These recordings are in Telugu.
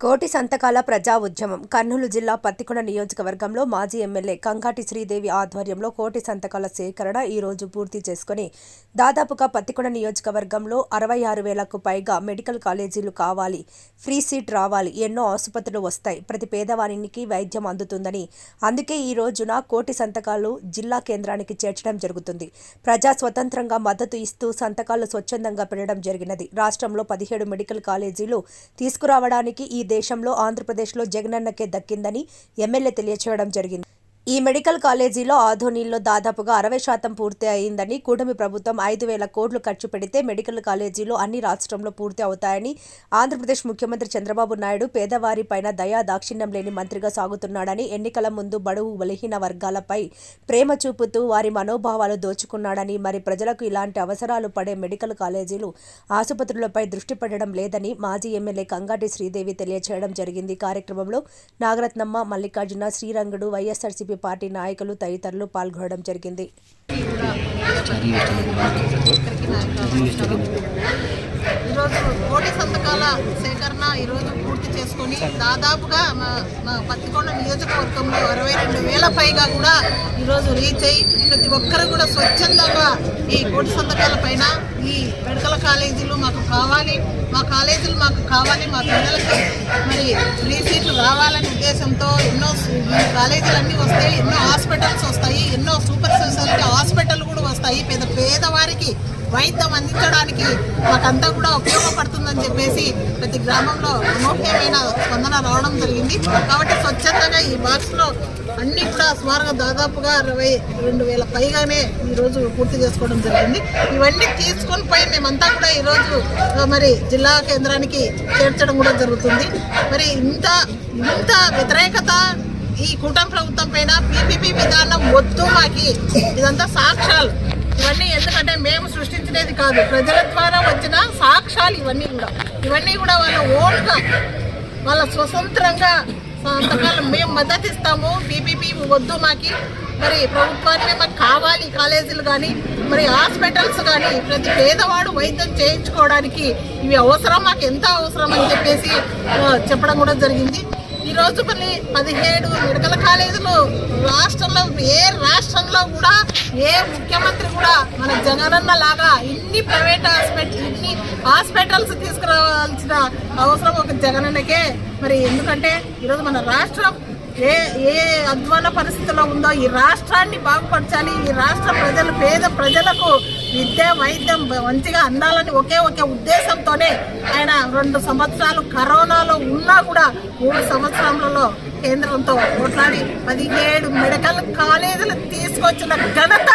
కోటి సంతకాల ప్రజా ఉద్యమం. కర్నూలు జిల్లా పత్తికొండ నియోజకవర్గంలో మాజీ ఎమ్మెల్యే కంకాటి శ్రీదేవి ఆధ్వర్యంలో కోటి సంతకాల సేకరణ ఈ రోజు పూర్తి చేసుకుని దాదాపుగా పత్తికొండ నియోజకవర్గంలో అరవై ఆరు వేలకు పైగా మెడికల్ కాలేజీలు కావాలి ఫ్రీ సీట్ రావాలి ఎన్నో ఆసుపత్రులు వస్తాయి ప్రతి పేదవానికి వైద్యం అందుతుందని. అందుకే ఈ రోజున కోటి సంతకాలు జిల్లా కేంద్రానికి చేర్చడం జరుగుతుంది. ప్రజా స్వతంత్రంగా మద్దతు ఇస్తూ సంతకాలు స్వచ్ఛందంగా పెరగడం జరిగినది. రాష్ట్రంలో పదిహేడు మెడికల్ కాలేజీలు తీసుకురావడానికి ఈ దేశంలో ఆంధ్రప్రదేశ్లో జగనన్నకే దక్కిందని ఎమ్మెల్యే తెలియచేయడం జరిగింది. ఈ మెడికల్ కాలేజీలో ఆధోనిలో దాదాపుగా అరవై శాతం పూర్తి అయిందని కూటమి ప్రభుత్వం ఐదు వేల కోట్లు ఖర్చు పెడితే మెడికల్ కాలేజీలు అన్ని రాష్ట్రంలో పూర్తి అవుతాయని ఆంధ్రప్రదేశ్ ముఖ్యమంత్రి చంద్రబాబు నాయుడు పేదవారిపైన దయా దాక్షిణ్యం లేని మంత్రిగా సాగుతున్నాడని ఎన్నికల ముందు బడువు బలహీన వర్గాలపై ప్రేమ చూపుతూ వారి మనోభావాలు దోచుకున్నాడని మరి ప్రజలకు ఇలాంటి అవసరాలు పడే మెడికల్ కాలేజీలు ఆసుపత్రులపై దృష్టి పెట్టడం లేదని మాజీ ఎమ్మెల్యే కంగాటి శ్రీదేవి తెలియచేయడం జరిగింది. కార్యక్రమంలో నాగరత్నమ్మ మల్లికార్జున శ్రీరంగుడు వైఎస్ఆర్సీపీ పార్టీ నాయకులు తదితరులు పాల్గొనడం జరిగింది. ఈరోజు కోటి సంతకాల సేకరణ ఈరోజు పూర్తి చేసుకొని దాదాపుగా మా పత్తికొండ నియోజకవర్గంలో అరవై రెండు వేల పైగా కూడా ఈరోజు రీచ్ అయ్యి ప్రతి ఒక్కరు కూడా స్వచ్ఛందంగా ఈ కోటి సంతకాల పైన ఈ మెడికల్ కాలేజీలు మాకు కావాలి మా కాలేజీలు మాకు కావాలి మా పిల్లలకి మరి ఫ్రీ సీట్లు రావాలనే ఉద్దేశంతో ఎన్నో కాలేజీలన్నీ కాలేజీలు అన్నీ వస్తాయి ఎన్నో హాస్పిటల్స్ వస్తాయి ఎన్నో సూపర్ స్పెషాలిటీ హాస్పిటల్ కూడా వస్తాయి. పేద పేదవారికి వైద్యం అందించడానికి మాకంతా కూడా ఉపయోగపడుతుందని చెప్పేసి ప్రతి గ్రామంలో అనూహ్యమైన స్పందన రావడం జరిగింది. కాబట్టి స్వచ్ఛందంగా ఈ బాక్స్లో అన్నీ కూడా సుమారుగా దాదాపుగా అరవై రెండు వేల పైగానే ఈరోజు పూర్తి చేసుకోవడం జరిగింది. ఇవన్నీ తీసుకొని పోయి మేమంతా కూడా ఈరోజు మరి జిల్లా కేంద్రానికి చేర్చడం కూడా జరుగుతుంది. మరి ఇంత ఇంత వ్యతిరేకత ఈ కూటమి ప్రభుత్వం పైన పీపీపీ విధానం వద్దు మాకి. ఇదంతా సాక్ష్యాలు ఇవన్నీ ఎందుకంటే మేము సృష్టించినది కాదు. ప్రజల ద్వారా వచ్చిన సాక్ష్యాలు ఇవన్నీ కూడా. ఇవన్నీ కూడా వాళ్ళ ఓన్గా వాళ్ళ స్వతంత్రంగా సంతకాలు మేము మద్దతు ఇస్తాము. బీపీపీ వద్దు మాకి. మరి ప్రభుత్వాన్ని మాకు కావాలి కాలేజీలు కానీ మరి హాస్పిటల్స్ కానీ ప్రతి పేదవాడు వైద్యం చేయించుకోవడానికి ఇవి అవసరం మాకు ఎంత అవసరం అని చెప్పేసి చెప్పడం కూడా జరిగింది. ఈరోజు మళ్ళీ పదిహేడు మెడికల్ కాలేజీలు. రాష్ట్రంలో ఏ రాష్ట్రంలో కూడా ఏ ముఖ్యమంత్రి కూడా మన జగనన్న లాగా ఇన్ని ప్రైవేట్ హాస్పిటల్ ఇన్ని హాస్పిటల్స్ తీసుకురావాల్సిన అవసరం ఒక జగనన్నకే. మరి ఎందుకంటే ఈరోజు మన రాష్ట్రం ఏ ఏ అధ్వాన పరిస్థితిలో ఉందో ఈ రాష్ట్రాన్ని బాగుపరచాలి ఈ రాష్ట్ర ప్రజలు పేద ప్రజలకు విద్య వైద్యం మంచిగా అందాలని ఒకే ఒకే ఉద్దేశంతోనే ఆయన రెండు సంవత్సరాలు కరోనాలో ఉన్నా కూడా మూడు సంవత్సరాలలో కేంద్రంతో పోట్లాడి పదిహేడు మెడికల్ కాలేజీలు తీసుకొచ్చిన ఘనత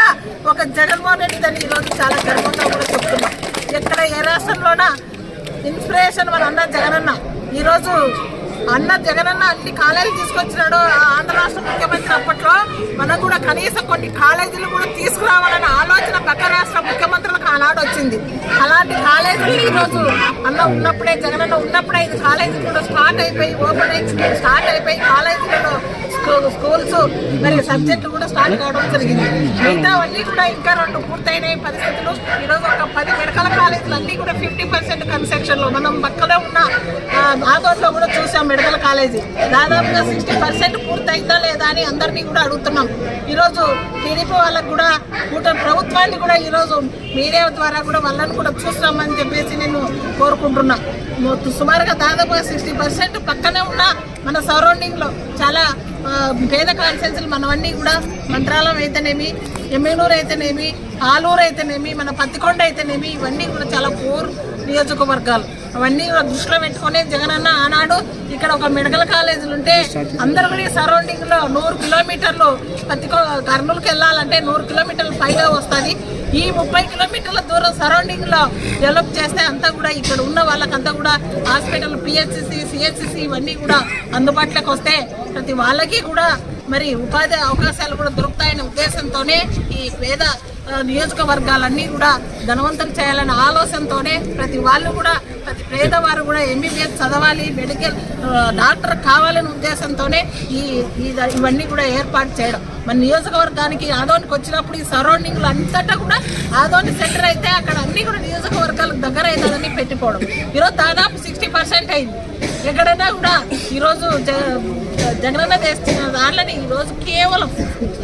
ఒక జగన్మోహన్ రెడ్డి అని ఈరోజు చాలా గర్వంగా కూడా చెప్తున్నాం ఎక్కడ ఏ రాష్ట్రంలోనా? ఇన్స్పిరేషన్ మన అన్న జగనన్న ఈరోజు అన్న జగనన్న అన్ని కాలేజీలు తీసుకొచ్చినాడు ఆంధ్ర రాష్ట్ర ముఖ్యమంత్రి అప్పట్లో. మనం కూడా కనీసం కొన్ని కాలేజీలు కూడా తీసుకురావాలనే ఆలోచన పక్క రాష్ట్ర ముఖ్యమంత్రులకు ఆనాడు వచ్చింది. అలాంటి కాలేజీలు ఈరోజు అన్న ఉన్నప్పుడే జగనన్న ఉన్నప్పుడే ఇది కాలేజీలు కూడా స్టార్ట్ అయిపోయి ఓపెన్ స్టార్ట్ అయిపోయి కాలేజీలలో స్కూల్స్ మరి సబ్జెక్టులు కూడా స్టార్ట్ కావడం జరిగింది. మిగతావన్నీ కూడా ఇంకా రెండు పూర్తయిన పరిస్థితులు. ఈరోజు ఒక పది మెడికల్ కాలేజీలు అన్నీ కూడా ఫిఫ్టీ పర్సెంట్ కన్స్ట్రక్షన్ మనం పక్కనే ఉన్న ఆదోట్లో కూడా చూసాం మెడికల్ కాలేజీ. దాదాపుగా సిక్స్టీ పర్సెంట్ పూర్తయిందా లేదా అని అందరినీ కూడా అడుగుతున్నాం. ఈరోజు టీడీపీ వాళ్ళకు కూడా కూటమి ప్రభుత్వాన్ని కూడా ఈరోజు మీడియా ద్వారా కూడా వాళ్ళని కూడా చూస్తామని చెప్పేసి నేను కోరుకుంటున్నా. మొత్తం సుమారుగా దాదాపుగా సిక్స్టీ పర్సెంట్ పక్కనే ఉన్న మన సరౌండింగ్లో చాలా పేద కాన్సెన్స్లు మనవన్నీ కూడా మంత్రాలయం అయితేనేమి ఎమ్మెనూరు అయితేనేమి ఆలూరు అయితేనేమి మన పత్తికొండ అయితేనేమి ఇవన్నీ కూడా చాలా పూర్ నియోజకవర్గాలు. అవన్నీ కూడా దృష్టిలో పెట్టుకొని జగనన్న ఆనాడు ఇక్కడ ఒక మెడికల్ కాలేజీలు ఉంటే అందరూ కూడా సరౌండింగ్లో నూరు కిలోమీటర్లు పత్తికొ కర్నూలుకి వెళ్ళాలంటే నూరు కిలోమీటర్లు పైగా వస్తుంది. ఈ ముప్పై కిలోమీటర్ల దూరం సరౌండింగ్లో డెవలప్ చేస్తే అంతా కూడా ఇక్కడ ఉన్న వాళ్ళకంతా కూడా హాస్పిటల్ పిహెచ్సి సిహెచ్సి ఇవన్నీ కూడా అందుబాటులోకి వస్తే ప్రతి వాళ్ళకి కూడా మరి ఉపాధి అవకాశాలు కూడా దొరుకుతాయనే ఉద్దేశంతోనే ఈ పేద నియోజకవర్గాలన్నీ కూడా ధనవంతం చేయాలనే ఆలోచనతోనే ప్రతి వాళ్ళు కూడా ప్రతి పేదవారు కూడా ఎంబీబీఎస్ చదవాలి మెడికల్ డాక్టర్ కావాలనే ఉద్దేశంతోనే ఈ ఇవన్నీ కూడా ఏర్పాటు చేయడం. మన నియోజకవర్గానికి ఆదోనికి వచ్చినప్పుడు ఈ సరౌండింగ్లు అంతటా కూడా ఆదోని సెంటర్ అయితే అక్కడ అన్ని కూడా నియోజకవర్గాలకు దగ్గర అవుతుందని పెట్టుకోవడం ఈరోజు దాదాపు సిక్స్టీ పర్సెంట్ అయింది. ఎక్కడైనా కూడా ఈరోజు జగనన్న చేస్తున్న దాంట్లోని ఈరోజు కేవలం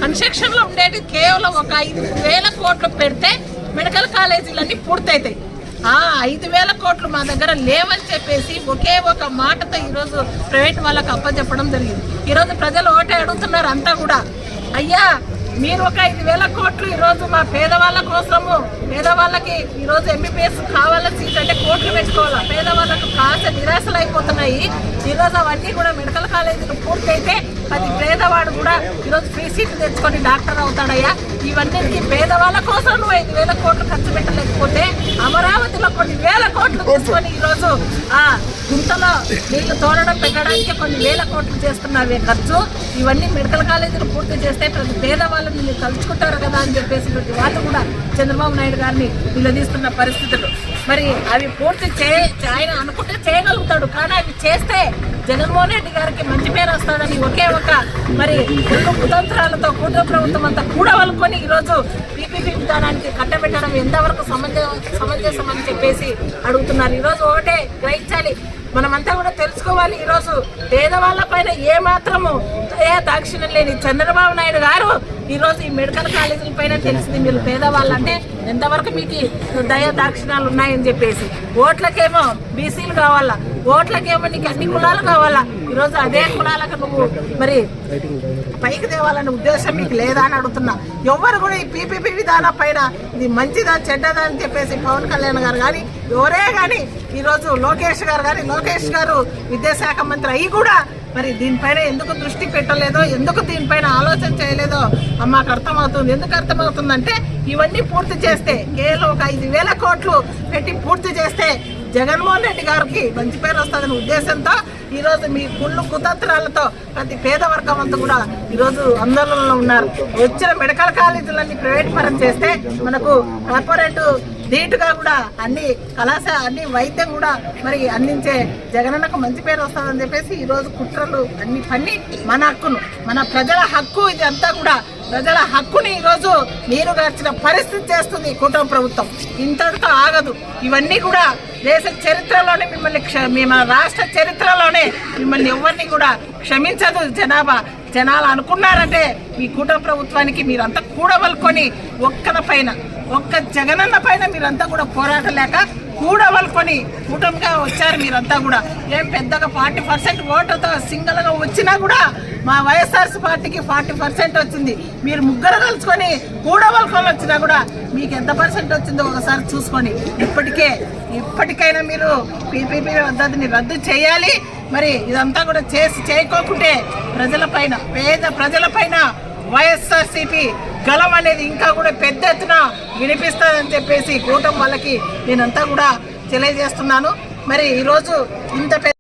కన్స్ట్రక్షన్లో ఉండేది కేవలం ఒక ఐదు వేల కోట్లు పెడితే మెడికల్ కాలేజీలన్నీ పూర్తవుతాయి ఆ ఐదు వేల కోట్లు మా దగ్గర లేవని చెప్పేసి ఒకే ఒక మాటతో ఈరోజు ప్రైవేట్ వాళ్ళకి అప్పచెప్పడం జరిగింది. ఈరోజు ప్రజలు ఓటే అడుగుతున్నారు అంతా కూడా. అయ్యా మీరు ఒక ఐదు వేల కోట్లు ఈరోజు మా పేదవాళ్ళ కోసము పేదవాళ్ళకి ఈరోజు ఎంబీబీఎస్ కావాలని సీట్ అంటే కోట్లు పెట్టుకోవాలా? పేదవాళ్ళకు కాస్త నిరాశలు అయిపోతున్నాయి. ఈరోజు అవన్నీ కూడా మెడికల్ కాలేజీలు పూర్తయితే ప్రతి పేదవాడు కూడా ఈరోజు ఫ్రీ సీట్ తెచ్చుకొని డాక్టర్ అవుతాడయ్యా. ఇవన్నిటికీ పేదవాళ్ళ కోసం నువ్వు ఐదు వేల కోట్లు ఖర్చు పెట్టలేకపోతే అమరావతిలో కొన్ని వేల కోట్లు తీసుకొని ఈరోజు ఆ గుంతలో నీళ్ళు తోడడం పెట్టడానికి కొన్ని వేల కోట్లు చేస్తున్నావే ఖర్చు. ఇవన్నీ మెడికల్ కాలేజీలు పూర్తి చేస్తే ప్రతి పేదవాళ్ళు నిన్ను తలుచుకుంటారు కదా అని చెప్పేసి ప్రతి వాళ్ళు కూడా చంద్రబాబు నాయుడు గారిని నిలదీస్తున్న పరిస్థితులు. మరి అవి పూర్తి చే ఆయన అనుకుంటే చేయగలుగుతాడు. కానీ అవి చేస్తే జగన్మోహన్ రెడ్డి గారికి మంచి పేరు వస్తుందని ఒకే ఒక మరి రెండు కుతంత్రాలతో కూటమి ప్రభుత్వం అంతా కూడవలుకొని ఈరోజు పీపీపీ విధానానికి కట్టబెట్టడం ఎంతవరకు సమంజ సమంజసం అని చెప్పేసి అడుగుతున్నారు. ఈరోజు ఒకటే గ్రహించాలి. మనమంతా కూడా తెలుసుకోవాలి. ఈరోజు పేదవాళ్ళ పైన ఏ మాత్రము దయా దాక్షిణ్యం లేని చంద్రబాబు నాయుడు గారు ఈరోజు ఈ మెడికల్ కాలేజీల పైన తెలిసింది. మీరు పేదవాళ్ళు అంటే ఎంతవరకు మీకు దయా దాక్షిణాలు ఉన్నాయని చెప్పేసి. ఓట్లకేమో బీసీలు కావాలా? ఓట్లకేమో నీకు అన్ని కులాలు కావాలా? ఈరోజు అదే కులాలకు నువ్వు మరి పైకి తేవాలనే ఉద్దేశం మీకు లేదా అని అడుగుతున్నా. ఎవరు కూడా ఈ పీపీపీ విధానం పైన ఇది మంచిదా చెడ్డదా అని చెప్పేసి పవన్ కళ్యాణ్ గారు కానీ ఎవరే కానీ ఈరోజు లోకేష్ గారు కానీ లోకేష్ గారు విద్యాశాఖ మంత్రి అయ్యి కూడా మరి దీనిపైన ఎందుకు దృష్టి పెట్టలేదో ఎందుకు దీనిపైన ఆలోచన చేయలేదో మాకు అర్థమవుతుంది. ఎందుకు అర్థమవుతుందంటే ఇవన్నీ పూర్తి చేస్తే కేవలం ఒక ఐదు వేల కోట్లు పెట్టి పూర్తి చేస్తే జగన్మోహన్ రెడ్డి గారికి మంచి పేరు వస్తుందనే ఉద్దేశంతో ఈరోజు మీ కుళ్ళు కుతంత్రాలతో ప్రతి పేద వర్గం అంతా కూడా ఈరోజు ఆందోళనలో ఉన్నారు. వచ్చిన మెడికల్ కాలేజీలన్నీ ప్రైవేట్ పరం చేస్తే మనకు కార్పొరేట్ ధీటుగా కూడా అన్ని కళాశాల అన్ని వైద్యం కూడా మరి అందించే జగనన్నకు మంచి పేరు వస్తుందని చెప్పేసి ఈరోజు కుట్రలు అన్ని పన్ని మన హక్కును మన ప్రజల హక్కు ఇది అంతా కూడా ప్రజల హక్కుని ఈరోజు నీరు గార్చిన పరిస్థితి చేస్తుంది ఈ కూటమి ప్రభుత్వం. ఇంతటితో ఆగదు. ఇవన్నీ కూడా దేశ చరిత్రలోనే మిమ్మల్ని క్ష మీ మన రాష్ట్ర చరిత్రలోనే మిమ్మల్ని ఎవరిని కూడా క్షమించదు జనాభా. జనాలు అనుకున్నారంటే మీ కూటమి ప్రభుత్వానికి మీరంతా కూడవలుకొని ఒక్కన పైన ఒక్క జగనన్న పైన మీరంతా కూడా పోరాటం లేక కూడవలుకొని కూటమిగా వచ్చారు మీరంతా కూడా. ఏం పెద్దగా ఫార్టీ పర్సెంట్ ఓటుతో సింగిల్గా వచ్చినా కూడా మా వైఎస్ఆర్సీ పార్టీకి ఫార్టీ పర్సెంట్ వచ్చింది. మీరు ముగ్గురు కలుసుకొని కూడవలుకొని వచ్చినా కూడా మీకు ఎంత పర్సెంట్ వచ్చిందో ఒకసారి చూసుకొని. ఇప్పటికే ఇప్పటికైనా మీరు పీపీపీ పద్ధతిని రద్దు చేయాలి. మరి ఇదంతా కూడా చేసి చేయకోకుంటే ప్రజలపైన పేద ప్రజలపైన వైఎస్ఆర్సీపీ గలం అనేది ఇంకా కూడా పెద్ద ఎత్తున వినిపిస్తుందని చెప్పేసి కూటమి వాళ్ళకి నేనంతా కూడా తెలియజేస్తున్నాను. మరి ఈరోజు ఇంత పెద్ద